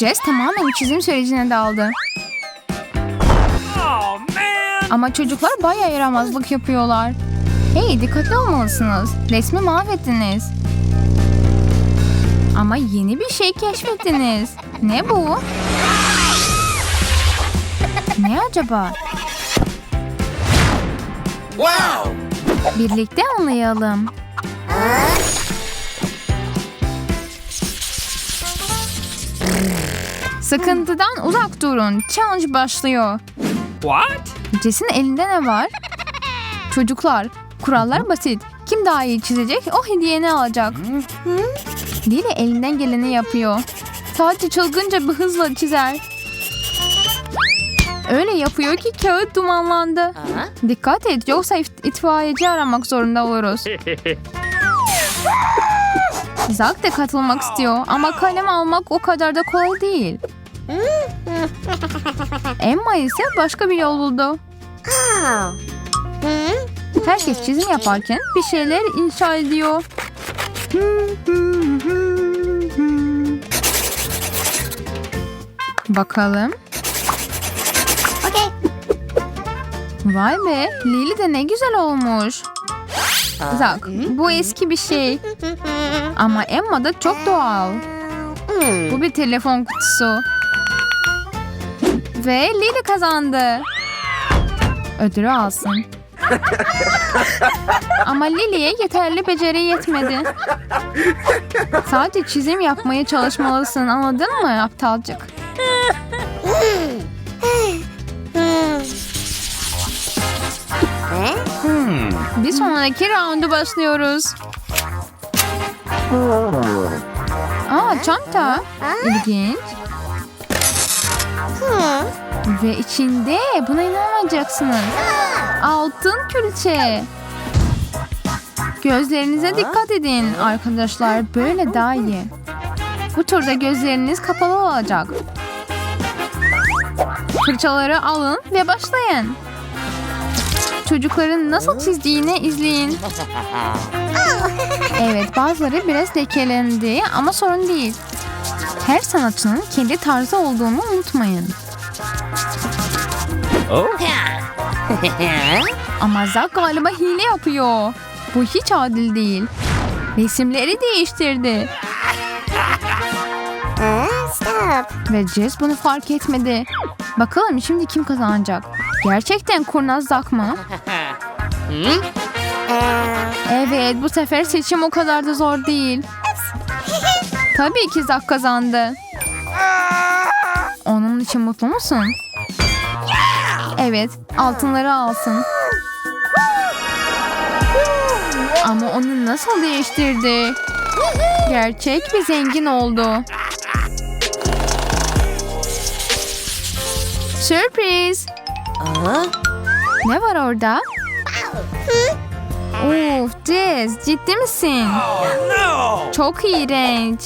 Jess tamamen çizim sürecine daldı. Oh! Ama çocuklar bayağı yaramazlık yapıyorlar. Hey dikkatli olmalısınız. Resmi mahvettiniz. Ama yeni bir şey keşfettiniz. Ne bu? Ne acaba? Wow! Birlikte anlayalım. Sıkıntıdan uzak durun. Challenge başlıyor. What? Jess'in elinde ne var? Çocuklar, kurallar basit. Kim daha iyi çizecek o hediyeni alacak. Lili elinden geleni yapıyor. Sadece çılgınca bir hızla çizer. Öyle yapıyor ki kağıt dumanlandı. Dikkat et yoksa it- itfaiyeci aramak zorunda oluruz. Zak da katılmak istiyor ama kalem almak o kadar da kolay değil. Emma ise başka bir yol buldu. Herkes çizim yaparken bir şeyler inşa ediyor. Bakalım. Vay be, Lili de ne güzel olmuş. Zak, bu eski bir şey. Ama Emma da çok doğal. Bu bir telefon kutusu. Ve Lili kazandı. Ödülü alsın. Ama Lili'ye yeterli beceri yetmedi. Sadece çizim yapmaya çalışmalısın anladın mı aptalcık? Bir sonraki roundu başlıyoruz. Aa çanta. İlginç. Ve içinde buna inanmayacaksınız. Altın külçe. Gözlerinize dikkat edin arkadaşlar. Böyle daha iyi. Bu turda gözleriniz kapalı olacak. Fırçaları alın ve başlayın. Çocukların nasıl çizdiğini izleyin. Evet bazıları biraz lekelendi ama sorun değil. Her sanatçının kendi tarzı olduğunu unutmayın. Oh? Ama Zack galiba hile yapıyor. Bu hiç adil değil. Resimleri değiştirdi. Ve Jess bunu fark etmedi. Bakalım şimdi kim kazanacak? Gerçekten kurnaz Zack mı? Evet bu sefer seçim o kadar da zor değil. Tabii ki Zack kazandı. Onun için mutlu musun? Evet altınları alsın. Ama onu nasıl değiştirdi? Gerçek bir zengin oldu. Sürpriz. Ne var orada? Of Jess ciddi misin? No! Çok iğrenç.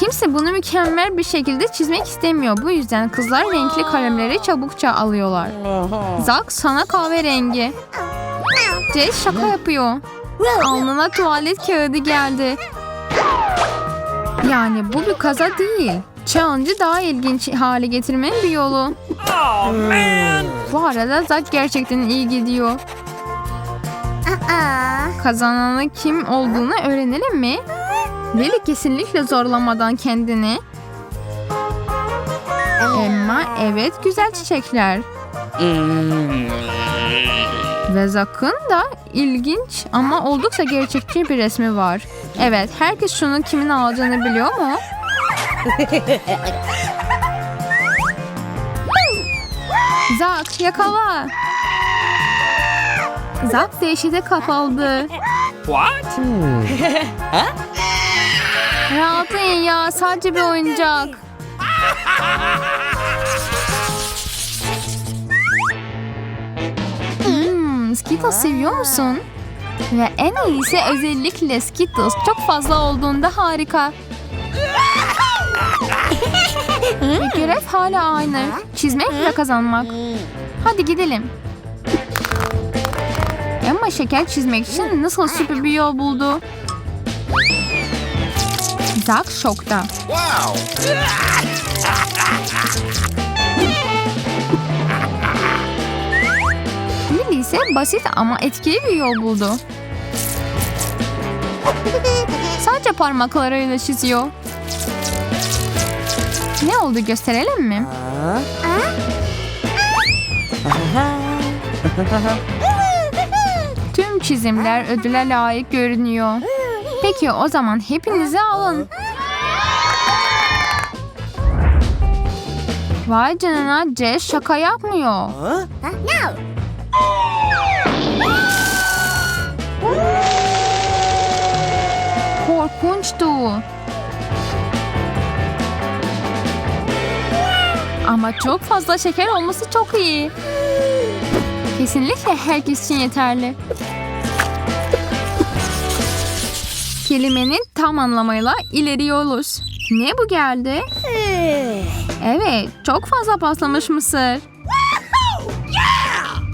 Kimse bunu mükemmel bir şekilde çizmek istemiyor. Bu yüzden kızlar renkli kalemleri çabukça alıyorlar. Zak sana kahverengi. Jess şaka yapıyor. Alnına tuvalet kağıdı geldi. Yani bu bir kaza değil. Challenge'ı daha ilginç hale getirmenin bir yolu. Oh man! Bu arada Zak gerçekten iyi gidiyor. Kazananın kim olduğunu öğrenelim mi? Lily kesinlikle zorlamadan kendini. Emma evet güzel çiçekler. Ve Zak'ın da ilginç ama oldukça gerçekçi bir resmi var. Evet herkes şunun kimin alacağını biliyor mu? Zak yakala. Zak dehşete kapıldı. What? Rahatlayın ya sadece bir oyuncak. Hmm, Skittles seviyor musun? Ve en iyisi özellikle Skittles çok fazla olduğunda harika. Ve görev hala aynı. Çizmek ve kazanmak. Hadi gidelim. Ama şeker çizmek için nasıl süper bir yol buldu. Zack şokta. Wow! Lily ise basit ama etkili bir yol buldu. Sadece parmaklarıyla çiziyor. Ne oldu gösterelim mi? Tüm çizimler ödüle layık görünüyor. Peki o zaman hepinizi alın. Vay canına Jess şaka yapmıyor. Korkunçtu. Ama çok fazla şeker olması çok iyi. Kesinlikle herkes için yeterli. Kelimenin tam anlamıyla ileriyoruz. Ne bu geldi? Evet, çok fazla paslamış mısır.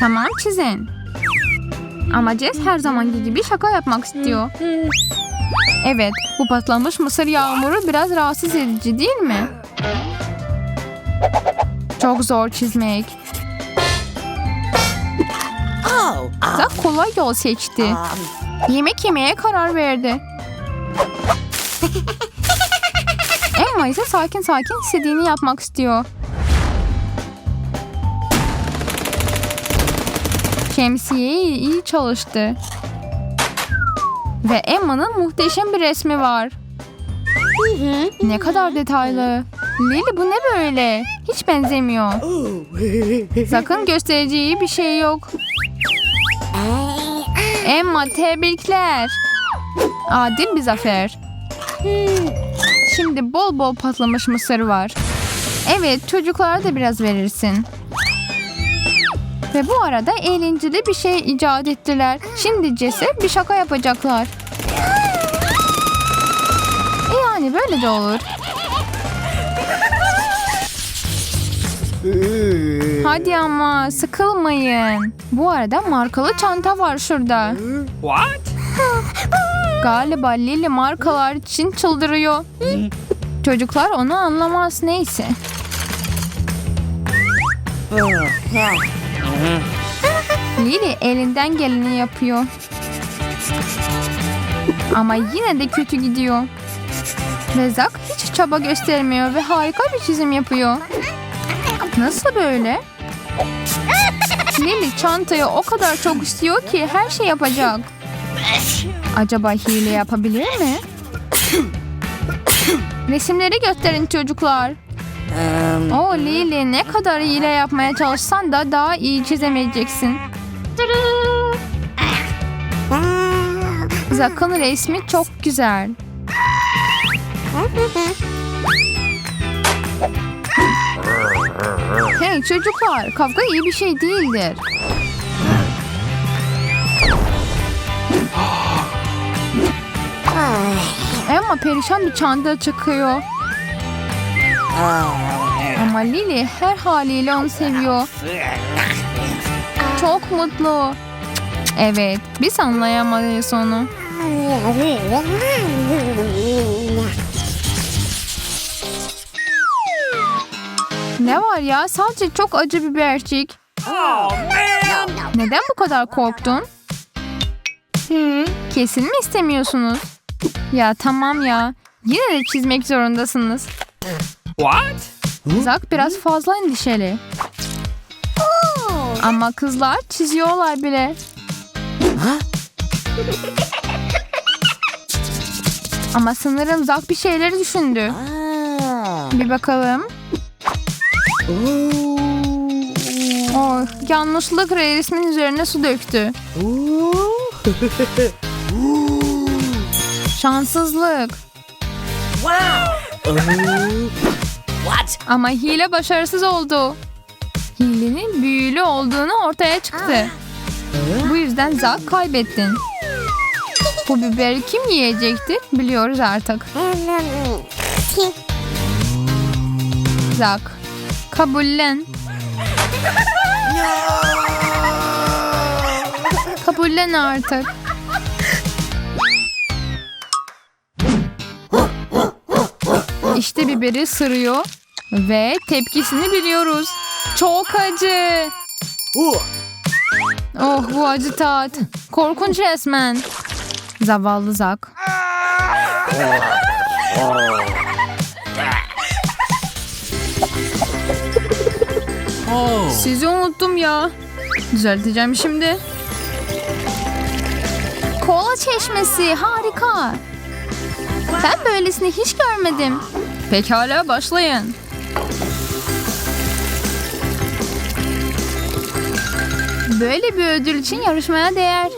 Tamam çizin. Ama Jess her zamanki gibi şaka yapmak istiyor. Evet, bu patlamış mısır yağmuru biraz rahatsız edici değil mi? Çok zor çizmek. Zak kolay yol seçti. Yemek yemeye karar verdi. Emma ise sakin sakin istediğini yapmak istiyor. Şemsiye iyi çalıştı. Ve Emma'nın muhteşem bir resmi var. Ne kadar detaylı. Lily bu ne böyle? Hiç benzemiyor. Sakın göstereceği bir şey yok. Emma tebrikler. Adil bir zafer. Şimdi bol bol patlamış mısır var. Evet çocuklara da biraz verirsin. Ve bu arada eğlenceli bir şey icat ettiler. Şimdi Jess'e bir şaka yapacaklar. E yani böyle de olur. Hadi ama sıkılmayın. Bu arada markalı çanta var şurada. What? Galiba Lily markalar için çıldırıyor. Çocuklar onu anlamaz neyse. Lily elinden geleni yapıyor. Ama yine de kötü gidiyor. Ve Zack hiç çaba göstermiyor ve harika bir çizim yapıyor. Nasıl böyle? Lily çantayı o kadar çok istiyor ki her şey yapacak. Acaba hile yapabilir mi? Resimleri gösterin çocuklar. O Lily ne kadar hile yapmaya çalışsan da daha iyi çizemeyeceksin. Zak'ın resmi çok güzel. Hey çocuklar kavga iyi bir şey değildir. Emma perişan bir çanta çıkıyor. Ama Lily her haliyle onu seviyor. Çok mutlu. Evet, biz anlayamayız onu. Ne var ya? Sadece çok acı bibercik. Oh man! Neden bu kadar korktun? Hı, kesin mi istemiyorsunuz? Ya tamam ya. Yine de çizmek zorundasınız. What? Zak biraz fazla endişeli. Ama kızlar çiziyorlar bile. Ama sanırım Zak bir şeyleri düşündü. Bir bakalım. Oh, yanlışlıkla resmin üzerine su döktü. Şanssızlık. What? Ama hile başarısız oldu. Hilenin büyülü olduğunu ortaya çıktı. Bu yüzden Zak kaybettin. Bu biberi kim yiyecektir biliyoruz artık. Zak, kabullen. Kabullen artık. İşte biberi sırıyor Ve tepkisini biliyoruz. Çok acı. Oh bu acı tat. Korkunç resmen. Zavallı Zak. Sizi unuttum ya. Düzelteceğim şimdi. Kola çeşmesi harika. Ben böylesini hiç görmedim. Pekala başlayın. Böyle bir ödül için yarışmaya değer.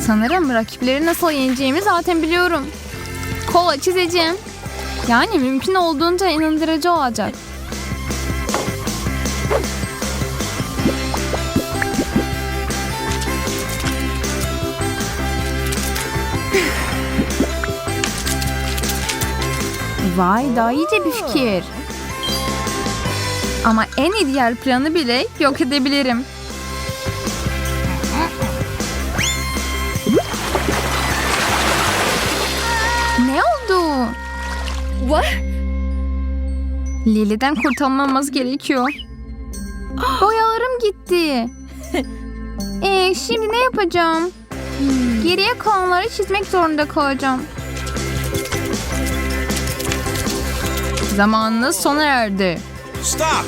Sanırım rakipleri nasıl yeneceğimi zaten biliyorum. Kola çizeceğim. Yani mümkün olduğunca inandırıcı olacak. Vay daha iyice bir fikir. Ama en diğer planı bile yok edebilirim. Ne oldu? What? Lily'den kurtulmamız gerekiyor. Boyalarım gitti. Ee, şimdi ne yapacağım? Geriye kalanları çizmek zorunda kalacağım. Zamanınız sona erdi. Stop.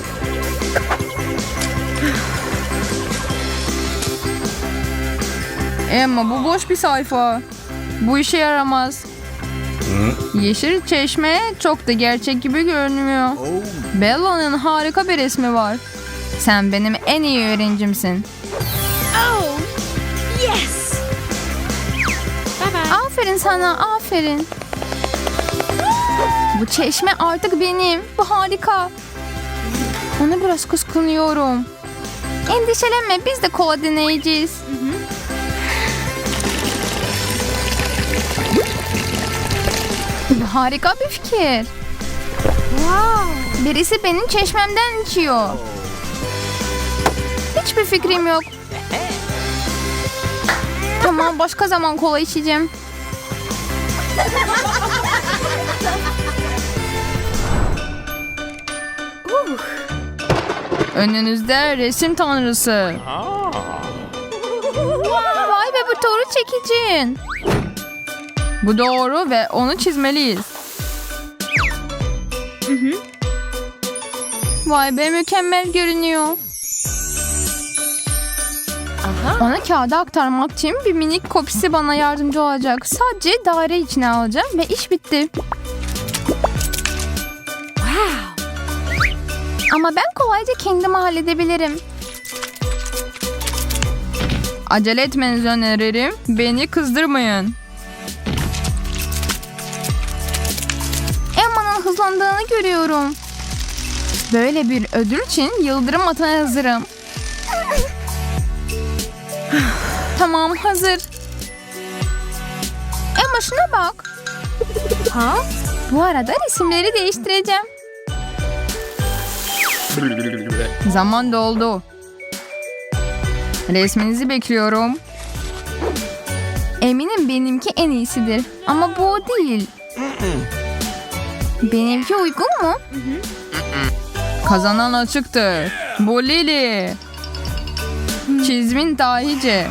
Emma bu boş bir sayfa. Bu işe yaramaz. Yeşil çeşme çok da gerçek gibi görünmüyor. Bella'nın harika bir resmi var. Sen benim en iyi öğrencimsin. Oh, yes. Bye bye. Aferin sana, aferin. Bu çeşme artık benim. Bu harika. Onu biraz kıskanıyorum. Endişelenme, biz de kola deneyeceğiz. Bu harika bir fikir. Wow. Birisi benim çeşmemden içiyor. Hiçbir fikrim yok. Tamam başka zaman kola içeceğim. Önünüzde resim tanrısı. Vay be bu doğru çekicin. Bu doğru ve onu çizmeliyiz. Vay be mükemmel görünüyor. Aha. Onu kağıda aktarmak için bir minik kopisi bana yardımcı olacak. Sadece daire içine alacağım ve iş bitti. Ama ben kolayca kendim halledebilirim. Acele etmenizi öneririm. Beni kızdırmayın. Emma'nın hızlandığını görüyorum. Böyle bir ödül için yıldırım atmaya hazırım. tamam hazır. Emma şuna bak. Ha? Bu arada resimleri değiştireceğim. Zaman doldu. Resminizi bekliyorum. Eminim benimki en iyisidir. Ama bu o değil. Benimki uygun mu? Kazanan açıktır. Bu Lily. Çizmin dahice.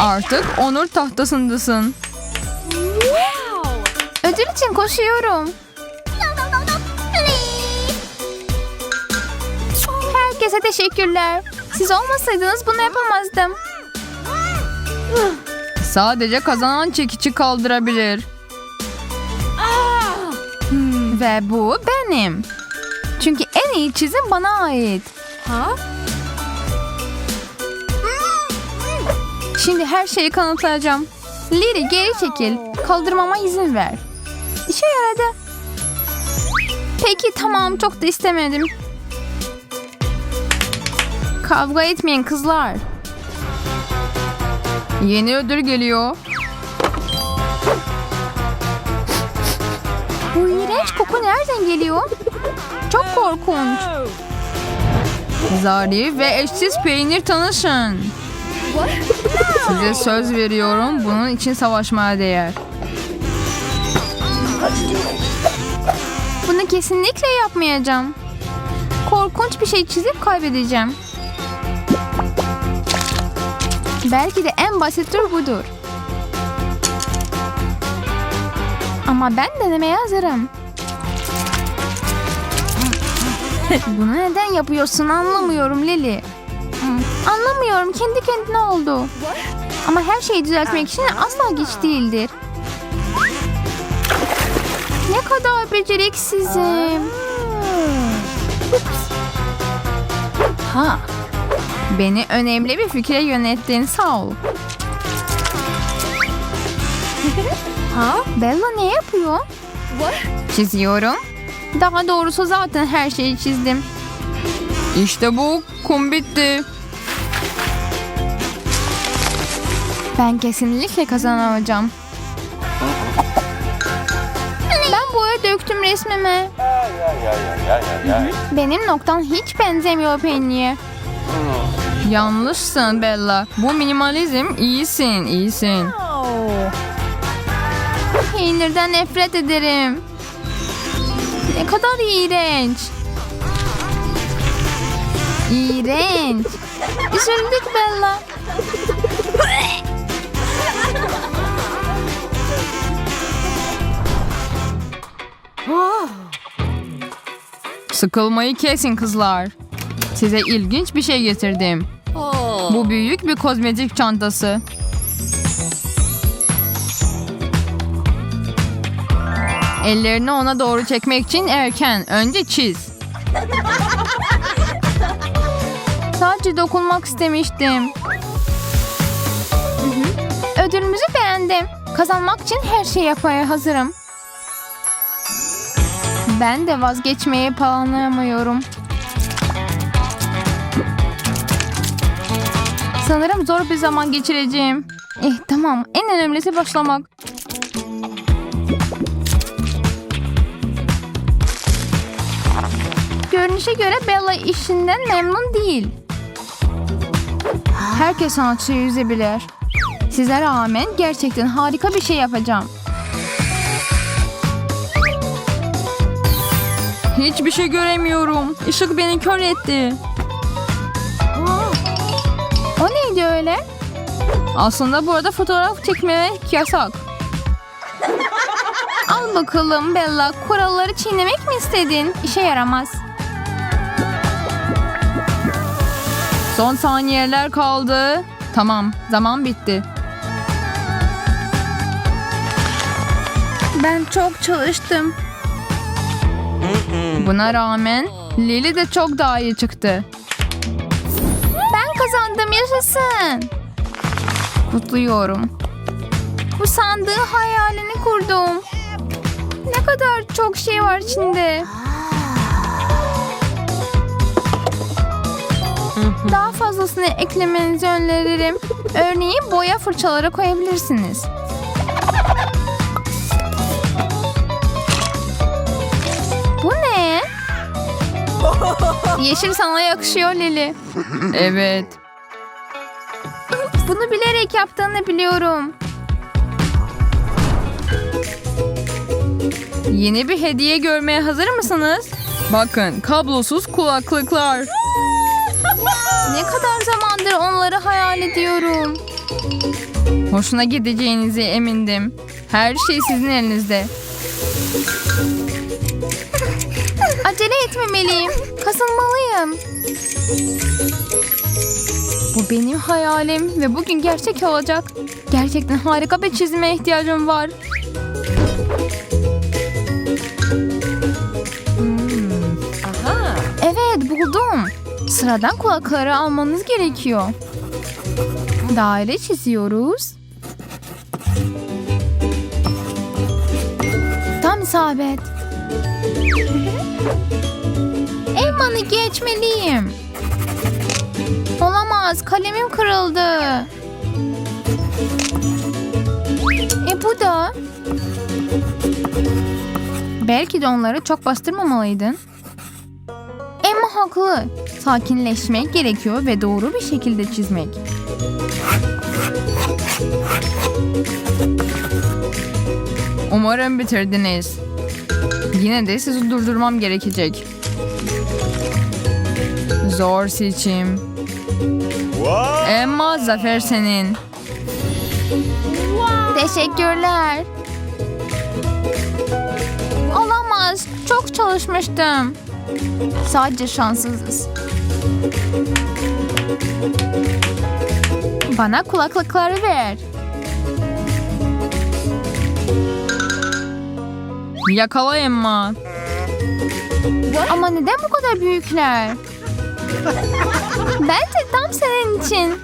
Artık onur tahtasındasın. Wow. Ödül için koşuyorum. Herkese teşekkürler. Siz olmasaydınız bunu yapamazdım. Sadece kazanan çekici kaldırabilir. Hmm, Ve bu benim. Çünkü en iyi çizim bana ait. Ha? Şimdi her şeyi kanıtlayacağım. Liri geri çekil. Kaldırmama izin ver. İşe yaradı. Peki tamam çok da istemedim. Kavga etmeyin kızlar. Yeni ödül geliyor. Bu iğrenç koku nereden geliyor? Çok korkunç. Zarif ve eşsiz peynir tanışın. Size söz veriyorum bunun için savaşmaya değer. Bunu kesinlikle yapmayacağım. Korkunç bir şey çizip kaybedeceğim. Belki de en basit tur budur. Ama ben denemeye hazırım. Bunu neden yapıyorsun anlamıyorum Lily. Anlamıyorum kendi kendine oldu. Ama her şeyi düzeltmek için asla geç değildir. Ne kadar beceriksizim. Ha. Beni önemli bir fikre yönettin sağ ol. ha? Bella ne yapıyor? What? Çiziyorum. Daha doğrusu zaten her şeyi çizdim. İşte bu. Kum bitti. Ben kesinlikle kazanamayacağım. Ben boya döktüm resmime. Benim noktam hiç benzemiyor Penny'e. Yanlışsın Bella. Bu minimalizm iyisin, iyisin. Peynirden nefret ederim. Ne kadar iğrenç. İğrenç. Üzüldük Bella. Sıkılmayı kesin kızlar. Size ilginç bir şey getirdim. Bu büyük bir kozmetik çantası. Ellerini ona doğru çekmek için erken. Önce çiz. Sadece dokunmak istemiştim. Ödülümüzü beğendim. Kazanmak için her şeyi yapmaya hazırım. Ben de vazgeçmeyi planlamıyorum. Sanırım zor bir zaman geçireceğim. Eh tamam en önemlisi başlamak. Görünüşe göre Bella işinden memnun değil. Herkes sanatçıyı üzebilir. Size rağmen gerçekten harika bir şey yapacağım. Hiçbir şey göremiyorum. Işık beni kör etti. Neydi öyle? Aslında burada fotoğraf çekmek yasak. Al bakalım Bella. Kuralları çiğnemek mi istedin? İşe yaramaz. Son saniyeler kaldı. Tamam, zaman bitti. Ben çok çalıştım. Buna rağmen Lily de çok daha iyi çıktı. Kazandım yaşasın. Kutluyorum. Bu sandığı hayalini kurdum. Ne kadar çok şey var içinde. Daha fazlasını eklemenizi öneririm. Örneğin boya fırçaları koyabilirsiniz. Yeşil sana yakışıyor Lili. Evet. Bunu bilerek yaptığını biliyorum. Yeni bir hediye görmeye hazır mısınız? Bakın kablosuz kulaklıklar. Ne kadar zamandır onları hayal ediyorum. Hoşuna gideceğinize emindim. Her şey sizin elinizde. Acele etmemeliyim. Kasılmalıyım. Bu benim hayalim ve bugün gerçek olacak. Gerçekten harika bir çizime ihtiyacım var. Aha. Evet buldum. Sıradan kulakları almanız gerekiyor. Daire çiziyoruz. Tam isabet. Elmanı geçmeliyim. Olamaz kalemim kırıldı. E bu da. Belki de onları çok bastırmamalıydın. Emma haklı. Sakinleşmek gerekiyor ve doğru bir şekilde çizmek. Umarım bitirdiniz. Yine de sizi durdurmam gerekecek. Zor seçim. Emma zafer senin. Teşekkürler. Olamaz. Çok çalışmıştım. Sadece şanssızız. Bana kulaklıkları ver. Yakala Emma. Ama neden bu kadar büyükler? Bence tam senin için.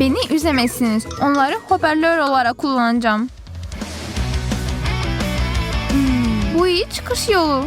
Beni üzemezsiniz. Onları hoparlör olarak kullanacağım. Bu iyi çıkış yolu.